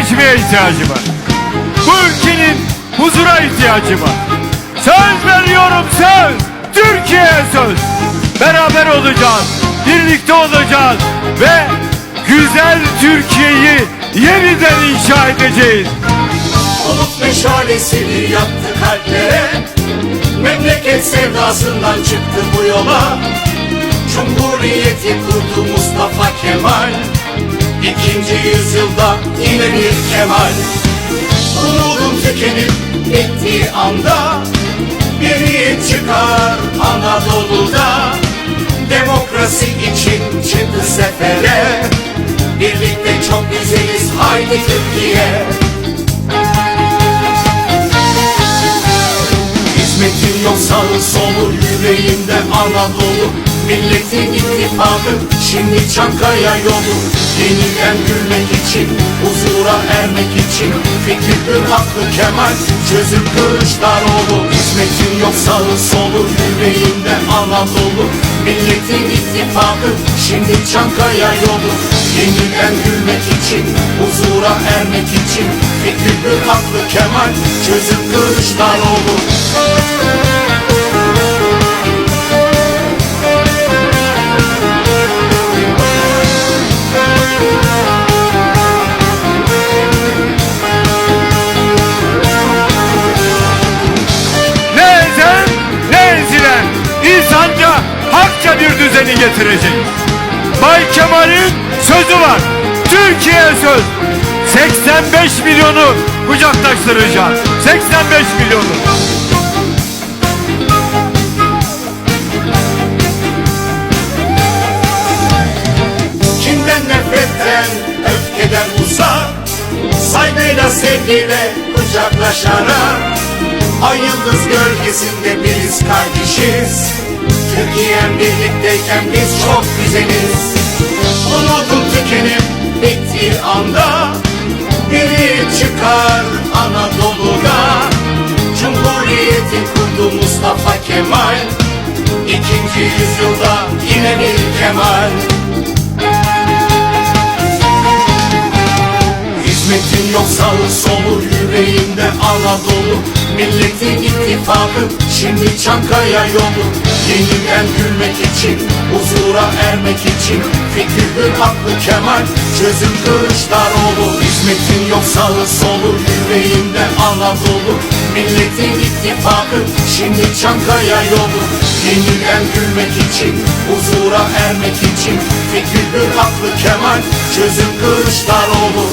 birleşmeye ihtiyacı var. Bu ülkenin huzura ihtiyacı var. Söz veriyorum söz. Türkiye'ye söz. Beraber olacağız. Birlikte olacağız. Ve güzel Türkiye'yi yeniden inşa edeceğiz. Umut meşalesini yaktı kalplere Memleket sevdasından çıktı bu yola Cumhuriyeti kurdu Mustafa Kemal İkinci yüzyılda yine bir Kemal. Umudun tükenip bittiği anda Bir yiğit çıkar Anadolu'da. Demokrasi için çıktı sefere. Birlikte çok güzeliz haydi Türkiye. Hizmetin yok sağı solu yüreğinde Anadolu. Milletin ittifakı şimdi Çankaya yolu Yeniden gülmek için, huzura ermek için. Fikri Gül Hakkı Kemal, çözüm Kılıçdaroğlu. Hizmetin yok sağı solu yüreğinde Anadolu. Milletin ittifakı şimdi Çankaya yolu Yeniden gülmek için, huzura ermek için. Fikri Gül Hakkı Kemal, çözüm Kılıçdaroğlu insanca hakça bir düzeni getirecek. Bay Kemal'in sözü var. Türkiye söz. 85 milyonu kucaklaştıracağız. 85 milyonu. Kinden nefretten, öfkeden uzak Saygıyla sevgiyle kucaklaşarak Ay yıldız gölgesinde biz kardeşiz Türkiye'm birlikteyken biz çok güzeliz. Umudun tükenip bittiği anda. Biri çıkar Anadolu'da. Cumhuriyeti kurdu Mustafa Kemal. İkinci yüzyılda yine bir Kemal. Hizmetin yok sağı solu yüreğinde Anadolu Milletin ittifakı şimdi Çankaya yolu. Yeniden gülmek için, huzura ermek için Fikri Gül Hakkı Kemal, çözüm Kılıçdaroğlu. Hizmetin yok sağı solu yüreğinde Anadolu. Milletin ittifakı şimdi Çankaya yolu. Yeniden gülmek için, huzura ermek için Fikri Gül Hakkı Kemal, çözüm Kılıçdaroğlu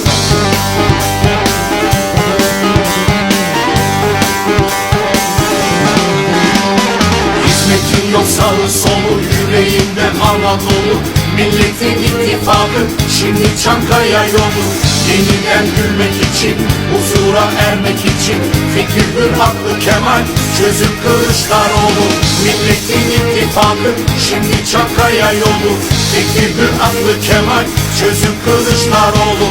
yok sağı solu yüreğinde Anadolu Milletin ittifakı şimdi Çankaya yolu. Yeniden gülmek için, huzura ermek için Fikri Gül Hakkı Kemal, çözüm Kılıçdaroğlu. Milletin ittifakı şimdi Çankaya yolu. Fikri Gül Hakkı Kemal, çözüm Kılıçdaroğlu